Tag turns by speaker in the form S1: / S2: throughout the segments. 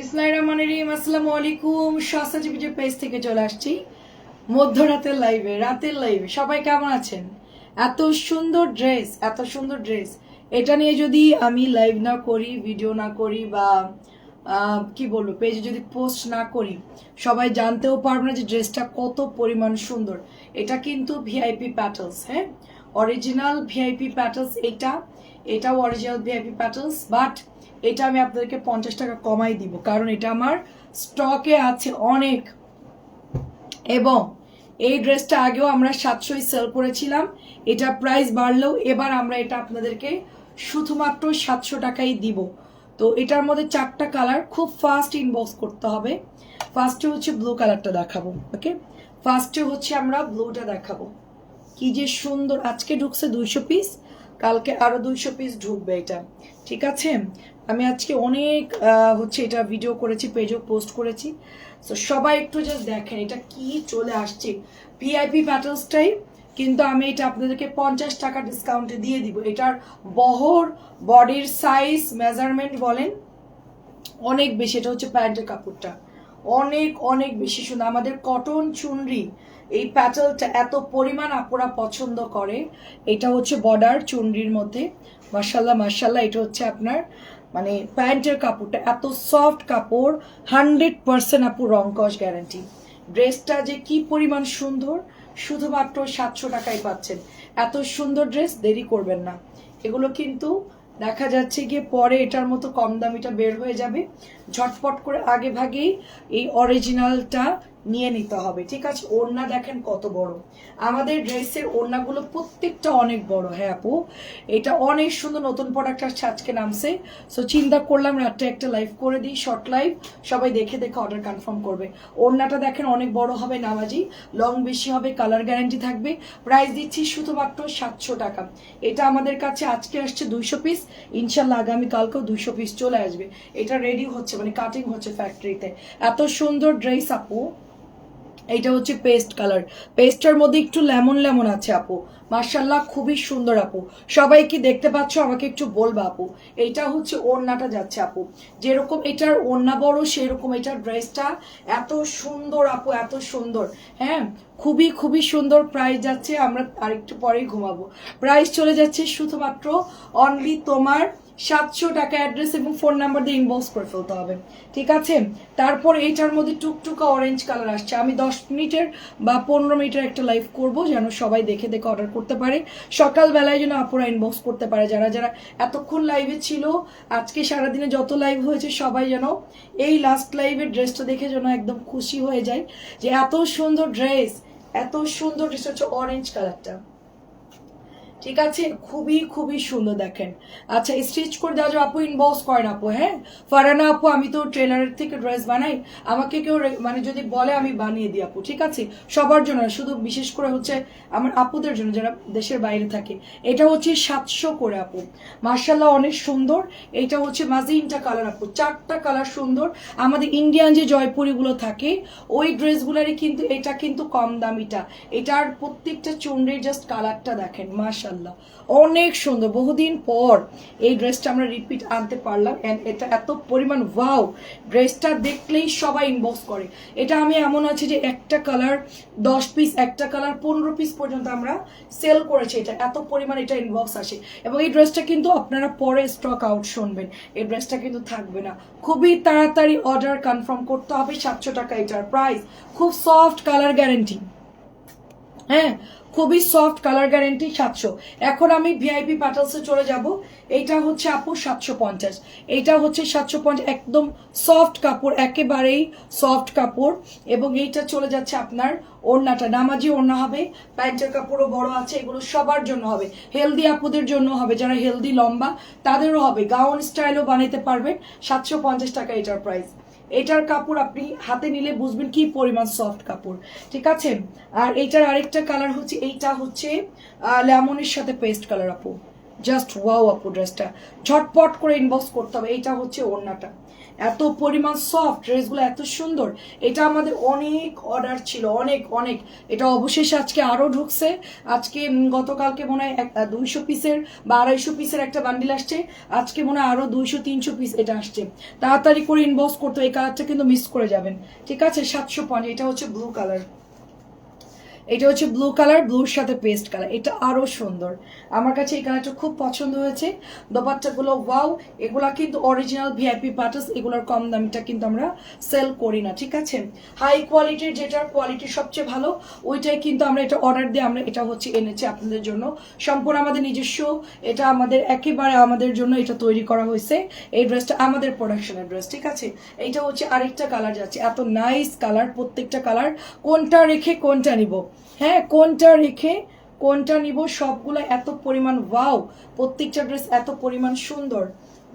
S1: বিসমিল্লাহির রহমানির রহিম, আসসালামু আলাইকুম। স্বাস্থ্যজীবী পেজ থেকে চলে আসছি। মধ্যরাতের লাইভে রাতের লাইভে সবাই কেমন আছেন? এত সুন্দর ড্রেস এত সুন্দর ড্রেস এটা নিয়ে যদি আমি লাইভ না করি ভিডিও না করি বা কি বলব পেজে যদি পোস্ট না করি, সবাই জানতেও পারবে না যে ড্রেসটা কত পরিমাণ সুন্দর। এটা কিন্তু ভিআইপি প্যাটেলস হ্যাঁ? অরিজিনাল ভিআইপি প্যাটেলস এটা এটাও অরিজিনাল ভিআইপি প্যাটেলস বাট এটা আমি আপনাদেরকে পঞ্চাশ টাকা কমাই দিব, কারণ এটা আমার স্টকে আছে অনেক। এবং এই ড্রেসটা আগেও আমরা সাতশোই সেল করেছিলাম, এটা প্রাইস বাড়লেও এবার আমরা এটা আপনাদেরকে শুধুমাত্র সাতশো টাকাই দিব। তো এটার মধ্যে চারটা কালার খুব ফাস্ট ইনবক্স করতে হবে। ফার্স্টে হচ্ছে ব্লু কালারটা দেখাবো ওকে ফার্স্টে হচ্ছে আমরা ব্লুটা দেখাবো। কি যে সুন্দর, আজকে ঢুকছে দুইশো পিস কালকে আরও দুইশো পিস ঢুকবে এটা। ঠিক আছে? আমি আজকে অনেক হচ্ছে এটা ভিডিও করেছি পেজও পোস্ট করেছি। তো সবাই একটু জাস্ট দেখেন এটা কি চলে আসছে। ভিআইপি প্যাটার্নসটাই কিন্তু আমি এটা আপনাদেরকে পঞ্চাশ টাকা ডিসকাউন্টে দিয়ে দিব। এটার বহর বডির সাইজ মেজারমেন্ট বলেন, অনেক বেশি। এটা হচ্ছে প্যান্টের কাপড়টা। অনেক অনেক বেশি সুন্দর। আমাদের কটন চুনরি, এই প্যাটেলটা এত পরিমাণ আপুরা পছন্দ করে। এটা হচ্ছে বর্ডার চুনরির মধ্যে। মার্শাল্লাহ মার্শাল্লাহ এটা হচ্ছে আপনার মানে প্যান্টের কাপড়টা, এত সফট কাপড় হান্ড্রেড পার্সেন্ট আপু রংকশ গ্যারান্টি ড্রেসটা যে কি পরিমাণ সুন্দর, শুধুমাত্র সাতশো টাকায় পাচ্ছেন। এত সুন্দর ড্রেস, দেরি করবেন না। এগুলো কিন্তু দেখা যাচ্ছে গিয়ে পরে এটার মতো কম দামিটা বের হয়ে যাবে। ঝটপট করে আগে ভাগেই এই অরিজিনালটা নিয়ে নিতে হবে, ঠিক আছে? ওড়না দেখেন কত বড়। আমাদের ড্রেসের ওড়নাগুলো প্রত্যেকটা অনেক বড় হ্যাঁ আপু? এটা অনেক সুন্দর নতুন প্রোডাক্ট আসছে, আজকে নামছে। সো চিন্তা করলাম রাত্রে একটা লাইভ করে দিই শর্ট লাইভ সবাই দেখে দেখে অর্ডার কনফার্ম করবে। ওড়নাটা দেখেন অনেক বড় হবে নামাজি লং বেশি হবে কালার গ্যারান্টি থাকবে। প্রাইস দিচ্ছি শুধুমাত্র সাতশো টাকা। এটা আমাদের কাছে আজকে আসছে দুইশো পিস ইনশাল্লাহ আগামী কালকেও দুইশো পিস চলে আসবে। এটা রেডি হচ্ছে মানে কাটিং হচ্ছে ফ্যাক্টরিতে এত সুন্দর ড্রেস আপু। এইটা হচ্ছে পেস্ট কালার পেস্টের মধ্যে একটু লেমন লেমন আছে, আপু। মার্শাল্লাহ খুবই সুন্দর, আপু। সবাই কি দেখতে পাচ্ছ? আমাকে একটু বলবা, আপু। এইটা হচ্ছে ওড়নাটা যাচ্ছে, আপু। যেরকম এটার ওড়না বড়, সেরকম এটার ড্রেসটা এত সুন্দর, আপু, এত সুন্দর। হ্যাঁ খুবই খুবই সুন্দর প্রাইস যাচ্ছে। আমরা আরেকটু পরেই ঘুমাবো। প্রাইস চলে যাচ্ছে শুধুমাত্র অনলি তোমার সাতশো টাকা অ্যাড্রেস এবং ফোন নাম্বার দিয়ে ইনবক্স করে ফেলতে হবে। ঠিক আছে? তারপর এইটার মধ্যে টুকটুকা অরেঞ্জ কালার আসছে। আমি দশ মিনিটের বা পনেরো মিনিটের একটা লাইভ করব যেন সবাই দেখে দেখে অর্ডার করতে পারে। সকালবেলায় যেন আপুরা ইনবক্স করতে পারে। যারা যারা এতক্ষণ লাইভে ছিল, আজকে সারাদিনে যত লাইভ হয়েছে, সবাই যেন এই লাস্ট লাইভের ড্রেসটা দেখে যেন একদম খুশি হয়ে যায় যে এত সুন্দর ড্রেস এত সুন্দর ড্রেস হচ্ছে অরেঞ্জ কালারটা ঠিক আছে? খুবই খুবই সুন্দর দেখেন। আচ্ছা স্টিচ করে দেওয়া যাবে আপু ইনবক্স করেন আপু হ্যাঁ? ফারানা আপু, আমি তো ট্রেলারের থেকে ড্রেস বানাই। আমাকে কেউ মানে যদি বলে আমি বানিয়ে দিই আপু, ঠিক আছে? সবার জন্য শুধু বিশেষ করে হচ্ছে আমার আপুদের জন্য যারা দেশের বাইরে থাকে। এটা হচ্ছে সাতশো করে আপু। মার্শাল্লাহ অনেক সুন্দর। এটা হচ্ছে মাজিনটা কালার আপু, চারটা কালার সুন্দর। আমাদের ইন্ডিয়ান যে জয়পুরিগুলো থাকে, ওই ড্রেসগুলোরই কিন্তু, এটা কিন্তু কম দামিটা। এটার প্রত্যেকটা চুনরির জাস্ট কালারটা দেখেন মার্শাল্লাহ অনেক সুন্দর। বহুদিন পর এই ড্রেসটা আমরা রিপিট আনতে পারলাম অ্যান্ড এটা এত পরিমাণ ওয়াও ড্রেসটা দেখলেই সবাই ইনবক্স করে। এটা আমি এমন আছে যে একটা কালার দশ পিস একটা কালার পনেরো পিস পর্যন্ত আমরা সেল করেছি। এটা এত পরিমাণ এটা ইনবক্স আসে। এবং এই ড্রেসটা কিন্তু আপনারা পরে স্টক আউট শুনবেন। এই ড্রেসটা কিন্তু থাকবে না। খুবই তাড়াতাড়ি অর্ডার কনফার্ম করতে হবে সাতশো টাকা এটার প্রাইস খুব সফট কালার গ্যারেন্টি হ্যাঁ খুবই সফট কালার গ্যারেন্টি সাতশো। এখন আমি ভিআইপি প্যাটালসে চলে যাব। এইটা হচ্ছে আপু সাতশো পঞ্চাশ। এইটা হচ্ছে সাতশো পঞ্চাশ একদম সফট কাপড়, একেবারেই সফট কাপড়। এবং এইটা চলে যাচ্ছে আপনার ওড়নাটা। নামাজি ওড়না হবে, প্যান্টের কাপড়ও বড় আছে, এগুলো সবার জন্য হবে। হেলদি আপুদের জন্য হবে, যারা হেলদি লম্বা, তাদেরও হবে। গাউন স্টাইলও বানাইতে পারবেন। সাতশো পঞ্চাশ টাকা এটার প্রাইস এটার কাপড় আপনি হাতে নিলে বুঝবেন কি পরিমাণ সফট কাপড়, ঠিক আছে? আর এইটার আরেকটা কালার হচ্ছে, এইটা হচ্ছে লেমনের সাথে পেস্ট কালার আপু। জাস্ট ওয়াও আপু ড্রেসটা ঝটপট করে ইনবক্স করতে হবে, এইটা হচ্ছে ওড়নাটা। এত পরিমাণ সফট ড্রেসগুলো এত সুন্দর। এটা আমাদের অনেক অর্ডার ছিল, অনেক অনেক। এটা অবশেষে আজকে আরও ঢুকছে। আজকে গতকালকে মনে হয় দুইশো পিসের বা আড়াইশো পিসের একটা বান্ডিল আসছে। আজকে মনে হয় আরও দুইশো, তিনশো পিস এটা আসছে। তাড়াতাড়ি করে ইনবক্স করতে। এই কালারটা কিন্তু মিস করে যাবেন। ঠিক আছে? সাতশো পঞ্চাশ এটা হচ্ছে ব্লু কালার এটা হচ্ছে ব্লু কালার ব্লুর সাথে পেস্ট কালার এটা আরও সুন্দর। আমার কাছে এই কালারটা খুব পছন্দ হয়েছে। দোপাট্টাগুলো ওয়াও এগুলা কিন্তু অরিজিনাল ভিআইপি পার্টাস এগুলোর কম দামিটা কিন্তু আমরা সেল করি না, ঠিক আছে? হাই কোয়ালিটির যেটার কোয়ালিটি সবচেয়ে ভালো, ওইটাই কিন্তু আমরা এটা অর্ডার দিয়ে আমরা এটা হচ্ছে এনেছি আপনাদের জন্য। সম্পূর্ণ আমাদের নিজস্ব, এটা আমাদের একেবারে আমাদের জন্য এটা তৈরি করা হয়েছে। এই ড্রেসটা আমাদের প্রোডাকশনের ড্রেস ঠিক আছে? এইটা হচ্ছে আরেকটা কালার যাচ্ছে। এত নাইস কালার প্রত্যেকটা কালার কোনটা রেখে কোনটা নিব? হ্যাঁ কোনটা রেখে, কোনটা নিব, সবগুলো এত পরিমাণ, ওয়াও, প্রত্যেকটা ড্রেস এত পরিমাণ সুন্দর।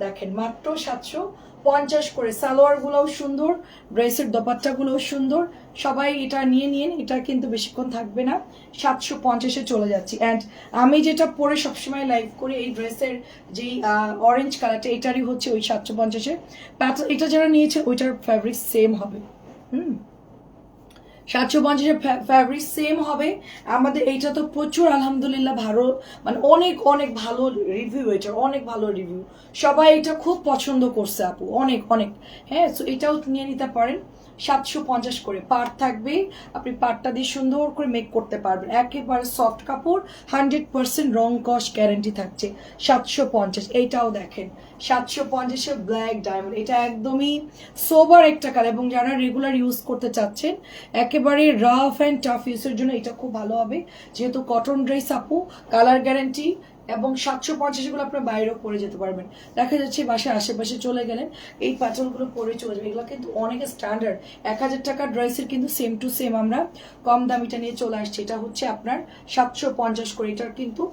S1: দেখেন, মাত্র সাতশো পঞ্চাশ করে, সালোয়ারগুলোও সুন্দর, ড্রেসের দোপাট্টাগুলোও সুন্দর। সবাই এটা নিয়ে নিন, এটা কিন্তু বেশিক্ষণ থাকবে না। সাতশো পঞ্চাশে চলে যাচ্ছি। অ্যান্ড আমি যেটা পরে সবসময় লাইভ করি, এই ড্রেসের যেই অরেঞ্জ কালারটা এটারই হচ্ছে ওই সাতশো পঞ্চাশে। এটা যারা নিয়েছে, ওইটার ফ্যাব্রিক সেম হবে। হুম। সাতশো পঞ্চাশের ফ্যাব্রিক সেম হবে। আমাদের এইটা তো প্রচুর, আলহামদুলিল্লাহ ভালো মানে অনেক অনেক ভালো রিভিউ এটার অনেক ভালো রিভিউ সবাই এটা খুব পছন্দ করছে আপু, অনেক অনেক। হ্যাঁ তো এটাও নিয়ে নিতে পারেন। সাতশো পঞ্চাশ করে পাট থাকবে। আপনি পাটটা দিয়ে সুন্দর করে মেক করতে পারবেন। একেবারে সফট কাপড় হান্ড্রেড পার্সেন্ট রং কস গ্যারেন্টি থাকছে। সাতশো পঞ্চাশ, এইটাও দেখেন। সাতশো পঞ্চাশে ব্ল্যাক ডায়মন্ড এটা একদমই সোবার একটা কালার এবং যারা রেগুলার ইউজ করতে চাচ্ছেন, একেবারে রাফ অ্যান্ড টাফ ইউজের জন্য এটা খুব ভালো হবে। যেহেতু কটন ড্রেস আপু কালার গ্যারেন্টি এবং সাতশো পঞ্চাশগুলো আপনার বাইরেও পরে যেতে পারবেন। দেখা যাচ্ছে বাসায় আশেপাশে চলে গেলেন, এই পাঁচলগুলো পরে চলে যাবে। এগুলো কিন্তু অনেক স্ট্যান্ডার্ড এক হাজার টাকার ড্রেসের কিন্তু সেম টু সেম আমরা কম দামিটা নিয়ে চলে আসছি। এটা হচ্ছে আপনার সাতশো পঞ্চাশ করে। এটার কিন্তু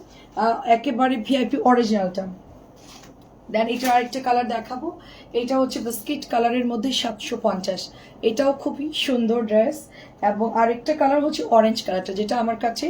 S1: একেবারে ভিআইপি অরিজিনালটা দেন এটা আরেকটা কালার দেখাবো। এটা হচ্ছে বিস্কিট কালারের মধ্যে সাতশো পঞ্চাশ। এটাও খুবই সুন্দর ড্রেস এবং আরেকটা কালার হচ্ছে অরেঞ্জ কালারটা যেটা আমার কাছে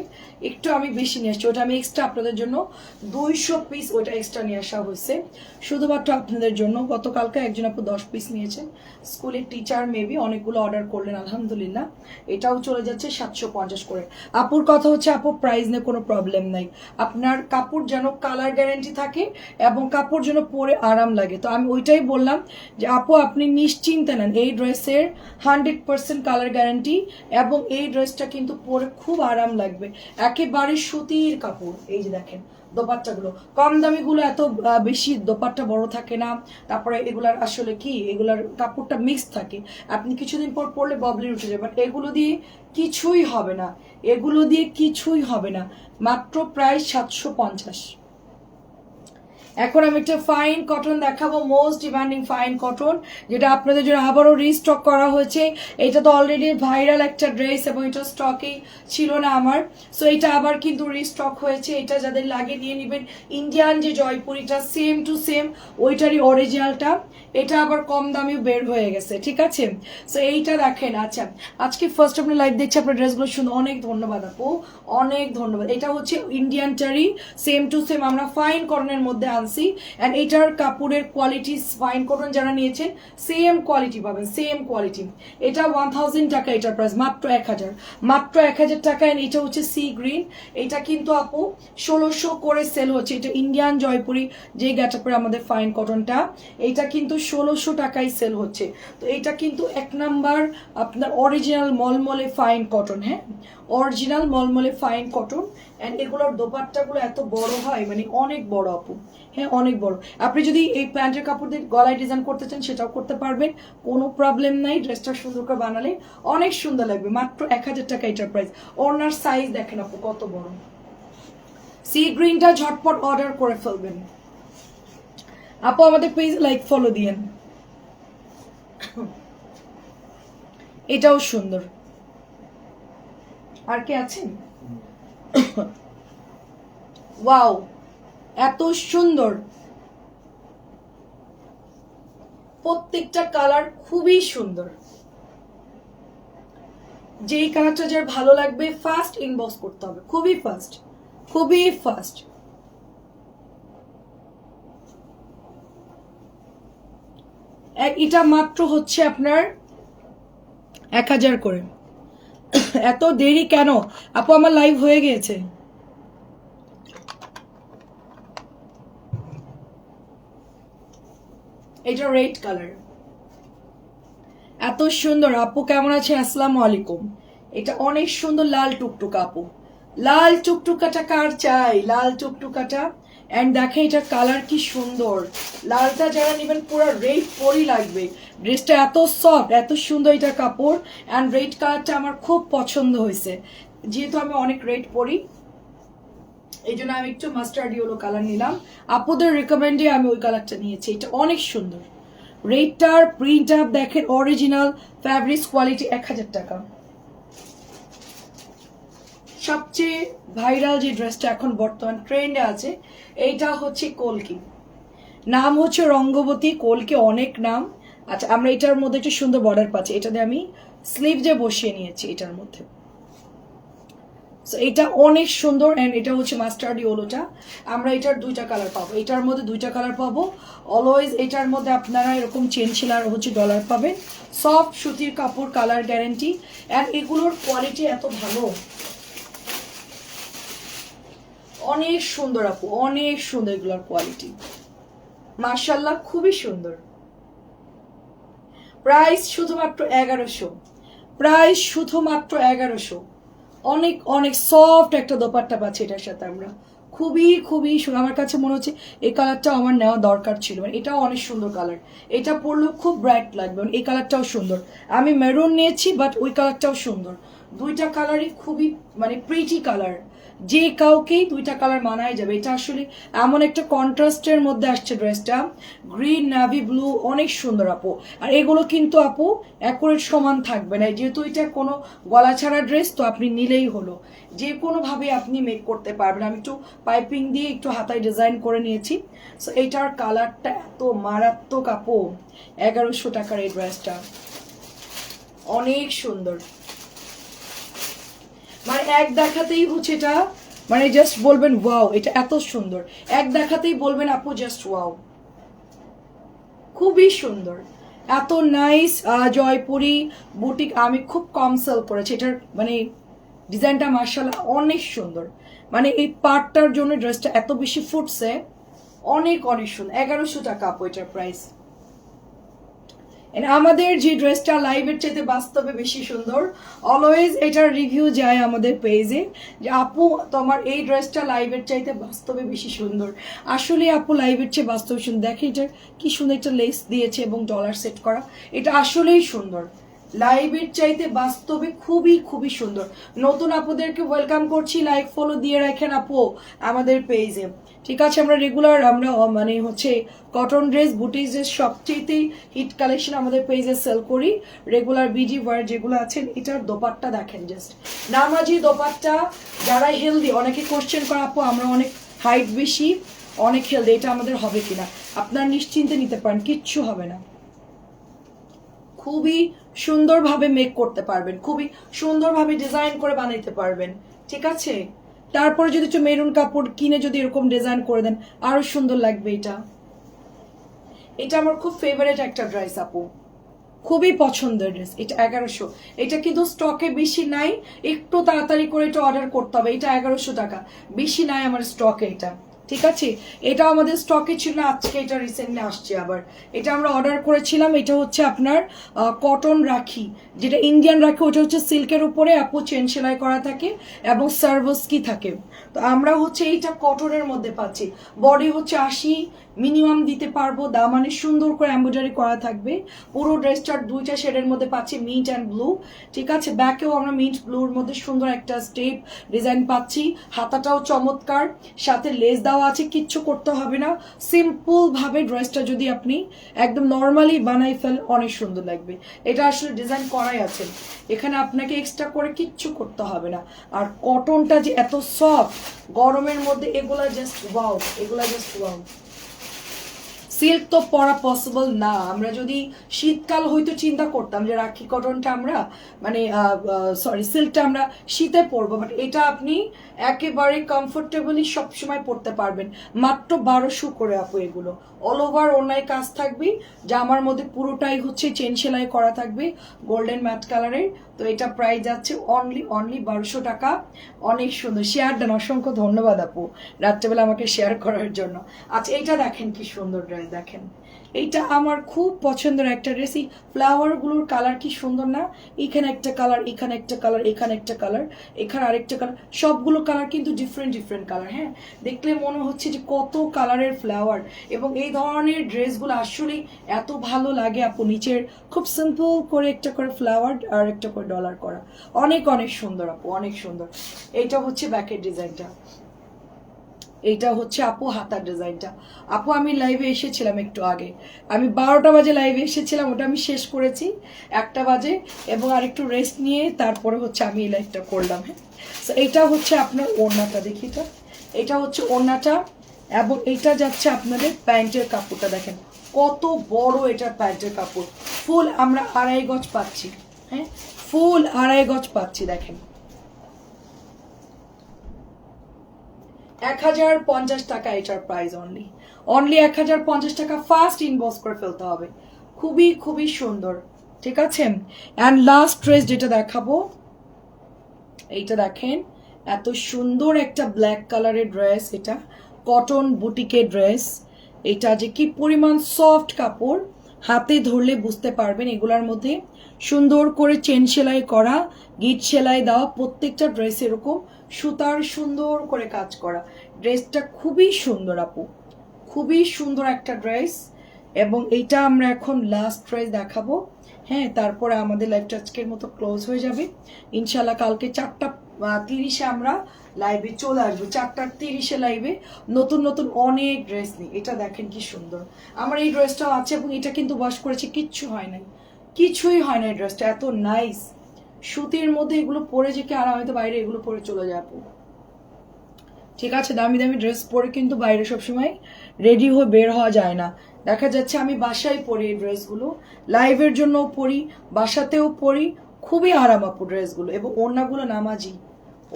S1: একটু আমি বেশি নিয়ে আসছি। ওটা আমি এক্সট্রা আপনাদের জন্য দুইশো পিস ওটা এক্সট্রা নিয়ে আসা হয়েছে। শুধুমাত্র আপনাদের জন্য, গতকালকে একজন আপু দশ পিস নিয়েছেন স্কুলের টিচার মেবি অনেকগুলো অর্ডার করলেন, আলহামদুলিল্লাহ। এটাও চলে যাচ্ছে সাতশো পঞ্চাশ করে। আপুর কথা হচ্ছে, আপু প্রাইস নিয়ে কোনো প্রবলেম নাই। আপনার কাপড় যেন কালার গ্যারেন্টি থাকে এবং কাপড় যেন পরে আরাম লাগে। তো আমি ওইটাই বললাম যে, আপু, আপনি নিশ্চিন্তে নেন। এই ড্রেসের হান্ড্রেড পার্সেন্ট কালার গ্যারান্টি এবং এই ড্রেসটা কিন্তু পরে খুব আরাম লাগবে। একেবারে সুতির কাপড়। এই যে দেখেন, দোপাট্টাগুলো। কম দামিগুলো এত বেশি দোপাট্টা বড় থাকে না। তারপরে এগুলার আসলে কি, এগুলার কাপড়টা মিক্স থাকে। আপনি কিছুদিন পর পরলে ববলি উঠে যাবে। বাট এগুলো দিয়ে কিছুই হবে না। এগুলো দিয়ে কিছুই হবে না। মাত্র প্রায় সাতশো পঞ্চাশ। এখন আমি একটা ফাইন কটন দেখাবো মোস্ট ডিমান্ডিং ফাইন কটন যেটা আপনাদের জন্য আবারও রিস্টক করা হয়েছে। এটা তো অলরেডি ভাইরাল একটা ড্রেস এবং এটা স্টকেই ছিল না আমার। সো এটা আবার কিন্তু রিস্টক হয়েছে। এটা যাদের লাগে নিয়ে নেবেন। ইন্ডিয়ান যে জয়পুরিটা সেম টু সেম ওইটারই অরিজিনালটা এটা আবার কম দামেও বের হয়ে গেছে, ঠিক আছে? সো এইটা দেখেন আচ্ছা। আজকে ফার্স্ট আপনি লাইভ দেখছি, আপনার ড্রেসগুলো শুনে অনেক ধন্যবাদ আপু। অনেক ধন্যবাদ। এটা হচ্ছে ইন্ডিয়ানটারই সেম টু সেম আমরা ফাইন কটনের মধ্যে আনছি অ্যান্ড এটার কাপড়ের কোয়ালিটি ফাইন কটন যারা নিয়েছেন সেম কোয়ালিটি পাবেন সেম কোয়ালিটি এটা ওয়ান টাকা এটার প্রাইস মাত্র এক হাজার। মাত্র এক হাজার টাকা and এটা হচ্ছে সি গ্রিন এটা কিন্তু আপু ষোলোশো করে সেল হচ্ছে। এটা ইন্ডিয়ান জয়পুরি, যে গ্যাটাপের আমাদের ফাইন কটনটা এটা কিন্তু ষোলোশো টাকায় সেল হচ্ছে। তো এটা কিন্তু এক নাম্বার আপনার অরিজিনাল মলমলে ফাইন কটন হ্যাঁ? অরিজিনাল মলমলে ফাইন কটন অ্যান্ড এগুলোর দোপাট্টাগুলো এত বড় হয় মানে অনেক বড় আপু। হ্যাঁ অনেক বড়। আপনি যদি এই প্যান্টের কাপড় দিয়ে গলায় ডিজাইন করতে চান, সেটাও করতে পারবেন। কোনো প্রবলেম নাই ড্রেসটা সুন্দর করে বানালে অনেক সুন্দর লাগবে। মাত্র এক হাজার টাকা এটার প্রাইস ওনার সাইজ দেখেন আপু, কত বড়। সি গ্রিনটা ঝটপট অর্ডার করে ফেলবেন। আপু, আমাদের পেজ লাইক ফলো দিয়েন। এটাও সুন্দর। আর কে আছেন? ওয়াও এত সুন্দর। প্রত্যেকটা কালার খুবই সুন্দর। যেই কালারটা যার ভালো লাগবে ফার্স্ট ইনবক্স করতে হবে। খুবই ফার্স্ট খুবই ফার্স্ট এটা মাত্র হচ্ছে আপনার এক হাজার করে। এত দেরি কেন? আপু, আমার লাইভ হয়ে গিয়েছে। এটা রেড কালার এত সুন্দর, আপু কেমন আছে আসসালামু আলাইকুম। এটা অনেক সুন্দর লাল টুকটুক, আপু। লাল টুকটুকাটা কার চাই? লাল টুকটুকাটা? এন্ড দেখে এটা কালার কি সুন্দর। লালটা যারা নেবেন, পুরো রেড পরি লাগবে। ড্রেসটা এত সফট এত সুন্দর এটা কাপড়। অ্যান্ড রেড কালারটা আমার খুব পছন্দ হয়েছে। যেহেতু আমি অনেক রেড পরি এই জন্য আমি একটু মাস্টার্ড ইয়েলো কালার নিলাম। আপুদের রেকমেন্ডে আমি ওই কালারটা নিয়েছি, এটা অনেক সুন্দর। রেটটার প্রিন্ট আপ দেখেন অরিজিনাল ফ্যাব্রিক্স কোয়ালিটি এক হাজার টাকা। সবচেয়ে ভাইরাল যে ড্রেসটা এখন বর্তমান ট্রেন্ডে আছে, এইটা হচ্ছে কলকি। নাম হচ্ছে রঙ্গবতী, কলকি অনেক নাম। আচ্ছা আমরা এটার মধ্যে একটু সুন্দর বর্ডার পাচ্ছি, এটাতে আমি স্লিভ যে বসিয়ে নিয়েছি, এটার মধ্যে। So, এটা অনেক সুন্দর অ্যান্ড এটা হচ্ছে মাস্টার্ড ইয়েলোটা আমরা এটার দুইটা কালার পাবো। এটার মধ্যে দুইটা কালার পাবো। অলওয়েজ এটার মধ্যে আপনারা এরকম চেন শিলার হচ্ছে ডলার পাবেন। সফট সুতির কাপড় কালার গ্যারেন্টি অ্যান্ড এগুলোর কোয়ালিটি এত ভালো। অনেক সুন্দর আপু অনেক সুন্দর এগুলোর কোয়ালিটি মার্শাল্লাহ খুবই সুন্দর। প্রাইস শুধুমাত্র এগারোশো। প্রাইস শুধুমাত্র এগারোশো। অনেক অনেক সফট একটা দোপাট্টা পাচ্ছি এটার সাথে আমরা। খুবই খুবই আমার কাছে মনে হচ্ছে এই কালারটা আমার নেওয়া দরকার ছিল। মানে এটাও অনেক সুন্দর কালার এটা পরলেও খুব ব্রাইট লাগবে। মানে এই কালারটাও সুন্দর। আমি মেরুন নিয়েছি বাট ওই কালারটাও সুন্দর। দুইটা কালারই খুবই মানে প্রিটি কালার যে কাউকেই দুইটা কালার মানায় যাবে। এটা আসলে এমন একটা কন্ট্রাস্টের মধ্যে আসছে ড্রেসটা। গ্রিন নাভি ব্লু অনেক সুন্দর আপু। আর এগুলো কিন্তু আপু অ্যাকুরেট সমান থাকবে না। যেহেতু এটা কোনো গলা ছাড়া ড্রেস তো আপনি নিলেই হলো। যে কোনোভাবে আপনি মেক করতে পারবেন। আমি একটু পাইপিং দিয়ে একটু হাতায় ডিজাইন করে নিয়েছি। সো এইটার কালারটা এত মারাত্মক আপু। এগারোশো টাকার এই ড্রেসটা অনেক সুন্দর। মানে এক দেখাতেই হচ্ছে এটা মানে জাস্ট বলবেন ওয়াও এটা এত সুন্দর। এক দেখাতেই বলবেন, আপু জাস্ট ওয়াও খুবই সুন্দর। এত নাইস জয়পুরি বুটিক আমি খুব কম সেল করেছি। এটার মানে ডিজাইনটা মার্শাল্লাহ অনেক সুন্দর। মানে এই পার্টটার জন্য ড্রেসটা এত বেশি ফুটছে, অনেক অনেক সুন্দর। এগারোশো টাকা আপু এটার প্রাইস আমাদের যে ড্রেসটা লাইভের চাইতে বাস্তবে বেশি সুন্দর অলওয়েজ এটার রিভিউ যায় আমাদের পেজে যে, আপু, তোমার এই ড্রেসটা লাইভের চাইতে বাস্তবে বেশি সুন্দর। আসলে আপু লাইভের চেয়ে বাস্তবে সুন্দর। দেখে এটা কি সুন্দর একটা লেস দিয়েছে এবং ডলার সেট করা। এটা আসলেই সুন্দর। লাইভের চাইতে বাস্তবে খুবই খুবই সুন্দর। নতুন আপুদেরকে ওয়েলকাম করছি। লাইক ফলো দিয়ে রাখেন আপু আমাদের পেজে ঠিক আছে, আমরা রেগুলার আমরা মানে হচ্ছে কটন ড্রেস বুটিক ড্রেস সবচেয়েতে হিট কালেকশন আমাদের পেজে সেল করি। রেগুলার বিজি ওয়ার যেগুলো আছেন এটার দোপাট্টা দেখেন জাস্ট নামাজি দোপাট্টা, যারা হেলদি অনেকে কোশ্চেন করা, আপু, আমরা অনেক হাইট বেশি, অনেক হেলদি এটা আমাদের হবে কিনা? আপনার নিশ্চিন্তে নিতে পারেন, কিচ্ছু হবে না। খুবই সুন্দরভাবে মেক করতে পারবেন। খুবই সুন্দরভাবে ডিজাইন করে বানাইতে পারবেন। ঠিক আছে? তারপরে যদি একটু মেরুন কাপড় কিনে যদি এরকম ডিজাইন করে দেন, আরও সুন্দর লাগবে এটা। এটা আমার খুব ফেভারিট একটা ড্রেস আপু। খুবই পছন্দের ড্রেস এটা এগারোশো। এটা কিন্তু স্টকে বেশি নাই, একটু তাড়াতাড়ি করে এটা অর্ডার করতে হবে, এটা এগারোশো টাকা। বেশি নাই আমার স্টকে এটা। ঠিক আছে? এটা আমাদের স্টকে ছিল, আজকে এটা রিসেন্টলি আসছে আবার। এটা আমরা অর্ডার করেছিলাম, এটা হচ্ছে আপনার কটন রাখি। যেটা ইন্ডিয়ান রাখি, ওটা হচ্ছে সিল্কের উপরে, আপু চেন সেলাই করা থাকে এবং সার্ভস কি থাকে। তো আমরা হচ্ছে এইটা কটনের মধ্যে পাচ্ছি। বডি হচ্ছে আশি মিনিমাম দিতে পারব দামানে সুন্দর করে এমব্রয়ডারি করা থাকবে। পুরো ড্রেসটার দুইটা শেডের মধ্যে পাচ্ছি মিন্ট অ্যান্ড ব্লু ঠিক আছে? ব্যাকেও আমরা মিন্ট ব্লুর মধ্যে সুন্দর একটা স্টেপ ডিজাইন পাচ্ছি। হাতাটাও চমৎকার, সাথে লেস দেওয়া আছে, কিচ্ছু করতে হবে না। সিম্পল ভাবে ড্রেসটা যদি আপনি একদম নর্মালি বানাই ফেল অনেক সুন্দর লাগবে। এটা আসলে ডিজাইন করাই আছে। এখানে আপনাকে এক্সট্রা করে কিচ্ছু করতে হবে না। আর কটনটা যে এত সফট গরমের মধ্যে এগুলা জাস্ট ওয়াও এগুলা জাস্ট ওয়াও সিল্ক তো পরা পসিবল না। আমরা যদি শীতকাল হয়তো চিন্তা করতাম যে রাখি কটনটা আমরা মানে সরি সিল্কটা আমরা শীতে পরবো বাট এটা আপনি একেবারে কমফোর্টেবলি সবসময় পরতে পারবেন। মাত্র বারোশো করে আপু এগুলো। অল ওভার অন্যায় কাজ থাকবে, জামার মধ্যে পুরোটাই হচ্ছে চেন সেলাই করা থাকবে গোল্ডেন ম্যাট কালারের তো এটা প্রাইস যাচ্ছে অনলি অনলি বারোশো টাকা। অনেক সুন্দর। শেয়ার দেন, অসংখ্য ধন্যবাদ আপু। রাত্রেবেলা আমাকে শেয়ার করার জন্য। আচ্ছা এটা দেখেন কি সুন্দর ড্রেস দেখেন। এইটা আমার খুব পছন্দের একটা এই ফ্লাওয়ারগুলোর কালার কি সুন্দর না? এখানে একটা কালার এখানে একটা কালার এখানে একটা কালার এখানে আরেকটা কালার সবগুলো কালার কিন্তু ডিফারেন্ট ডিফারেন্ট কালার হ্যাঁ? দেখলে মনে হচ্ছে যে কত কালারের ফ্লাওয়ার এবং এই ধরনের ড্রেসগুলো আসলেই এত ভালো লাগে আপু নিচের। খুব সিম্পল করে একটা করে ফ্লাওয়ার আর একটা করে ডলার করা। অনেক অনেক সুন্দর আপু, অনেক সুন্দর। এইটা হচ্ছে ব্যাকের ডিজাইনটা এইটা হচ্ছে আপু হাতার ডিজাইনটা। আপু, আমি লাইভে এসেছিলাম একটু আগে। আমি বারোটা বাজে লাইভে এসেছিলাম, ওটা আমি শেষ করেছি। একটা বাজে এবং আর একটু রেস্ট নিয়ে তারপরে হচ্ছে আমি এই লাইভটা করলাম হ্যাঁ? তো এইটা হচ্ছে আপনার ওড়নাটা, দেখি তো এটা হচ্ছে ওড়নাটা এবং এটা যাচ্ছে আপনাদের প্যান্টের কাপড়টা, দেখেন। কত বড় এটা প্যান্টের কাপড়। ফুল আমরা আড়াই গজ পাচ্ছি হ্যাঁ? ফুল আড়াই গজ পাচ্ছি, দেখেন। এক হাজার পঞ্চাশ টাকা এটার প্রাইস অনলি অনলি এক হাজার পঞ্চাশ টাকা ফার্স্ট ইনবক্স করে ফেলতে হবে। খুবই খুবই সুন্দর। ঠিক আছে? অ্যান্ড লাস্ট ড্রেস যেটা দেখাবো, এইটা দেখেন, এত সুন্দর একটা ব্ল্যাক কালারের ড্রেস এটা। কটন বুটিকের ড্রেস এটা যে কি পরিমাণ সফট কাপড়। হাতে ধরলে বুঝতে পারবেন এগুলার মধ্যে সুন্দর করে চেন সেলাই করা, গিট সেলাই দেওয়া, প্রত্যেকটা ড্রেস এরকম সুতার সুন্দর করে কাজ করা। ড্রেসটা খুবই সুন্দর আপু। খুবই সুন্দর একটা ড্রেস এবং এইটা আমরা এখন লাস্ট ড্রেস দেখাবো। হ্যাঁ তারপরে আমাদের লাইভটা আজকের মতো ক্লোজ হয়ে যাবে। ইনশাল্লাহ কালকে চারটা তিরিশে আমরা লাইভে চলে আসব। চারটার তিরিশে লাইভে নতুন নতুন অনেক ড্রেস নিই। এটা দেখেন কি সুন্দর। আমার এই ড্রেসটাও আছে এবং এটা কিন্তু ওয়াশ করেছি, কিচ্ছু হয় নাই। কিছুই হয় না এই ড্রেসটা এত নাইস সুতির মধ্যে এগুলো পরে যে কি আরাম, হয়তো বাইরে এগুলো পরে চলে যাব। ঠিক আছে, দামি দামি ড্রেস পরে কিন্তু বাইরে সবসময় রেডি হয়ে বের হওয়া যায় না। দেখা যাচ্ছে আমি বাসায় পরি এই ড্রেসগুলো লাইভের জন্য পরি, বাসাতেও পরি। খুবই আরাম আপু ড্রেসগুলো এবং ওড়নাগুলো নামাজি।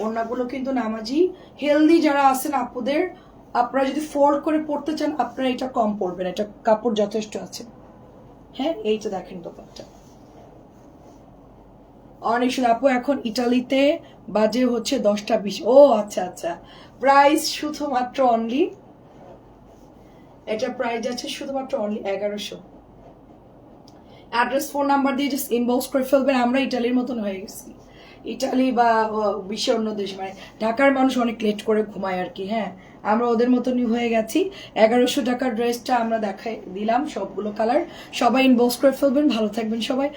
S1: ওড়নাগুলো কিন্তু নামাজি হেলদি যারা আছেন আপুদের, আপনারা যদি ফোল্ড করে পড়তে চান, আপনারা এটা কম পড়বেন, এটা কাপড় যথেষ্ট আছে। হ্যাঁ এইটা দেখেন দোকানটা অনেক সুন্দর আপু এখন ইটালিতে বাজে হচ্ছে দশটা বিশ। ও আচ্ছা আচ্ছা। প্রাইস শুধুমাত্র অনলি এটা প্রাইস আছে শুধুমাত্র অনলি এগারোশো। অ্যাড্রেস ফোন নাম্বার দিয়ে জাস্ট ইনবক্স করে ফেলবেন, আমরা ইটালির মতন হয়ে গেছি। ইটালি বা বিশ্বের অন্য দেশ মানে ঢাকার মানুষ অনেক লেট করে ঘুমায় আর কি হ্যাঁ। আমরা ওদের মতনই হয়ে গেছি। এগারোশো টাকার ড্রেসটা আমরা দেখাই দিলাম সবগুলো কালার সবাই ইনবক্স করে ফেলবেন, ভালো থাকবেন সবাই।